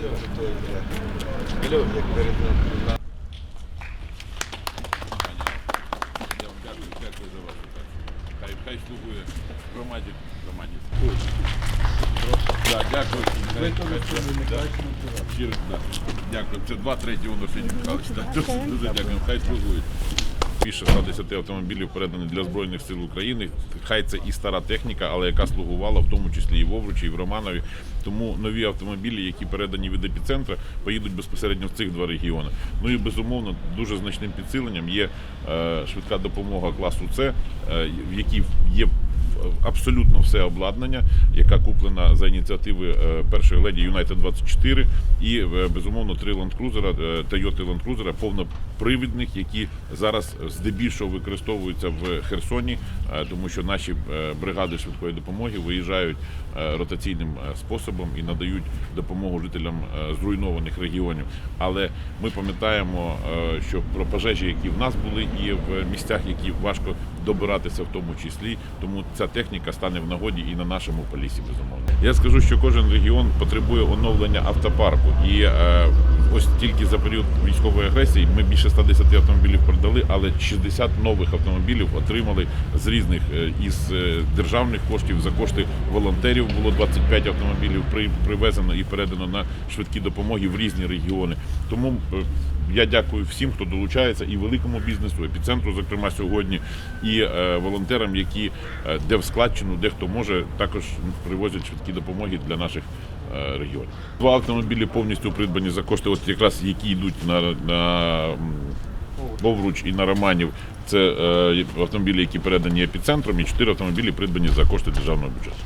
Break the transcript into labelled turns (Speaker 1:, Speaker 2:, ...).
Speaker 1: Дякую. Хай, хай громаді. громаді. Дякую. Це два треті воно. Да. Дуже, дуже дякую. Хай слугують. Більше 110 автомобілів передані для Збройних сил України. Хай це і стара техніка, але яка слугувала, в тому числі і в Овручі, і в Романові. Тому нові автомобілі, які передані від епіцентра, поїдуть безпосередньо в цих два регіони. Ну і безумовно, дуже значним підсиленням є е, швидка допомога класу С, е, в якій є абсолютно все обладнання, яка куплена за ініціативи е, першої леді United 24 і безумовно три е, Toyota Cruiser повнопривідних, які зараз здебільшого використовуються в Херсоні, е, тому що наші е, бригади швидкої допомоги виїжджають е, ротаційним способом і надають допомогу жителям зруйнованих регіонів. Але ми пам'ятаємо, що про пожежі, які в нас були, і в місцях, які важко добиратися, в тому числі, тому ця техніка стане в нагоді і на нашому полісі, безумовно. Я скажу, що кожен регіон потребує оновлення автопарку, і ось тільки за період військової агресії ми більше 110 автомобілів продали, але 60 нових автомобілів отримали з різних е, із е, державних коштів за кошти волонтерів. Було 25 автомобілів при- привезено і передано на швидкі допомоги в різні регіони. Тому е, я дякую всім, хто долучається, і великому бізнесу, епіцентру, зокрема сьогодні, і волонтерам, які де в складчину, де хто може, також привозять швидкі допомоги для наших регіонів. Два автомобілі повністю придбані за кошти, от якраз які йдуть на, на Бовруч і на Романів. Це е, автомобілі, які передані епіцентром, і чотири автомобілі придбані за кошти державного бюджету.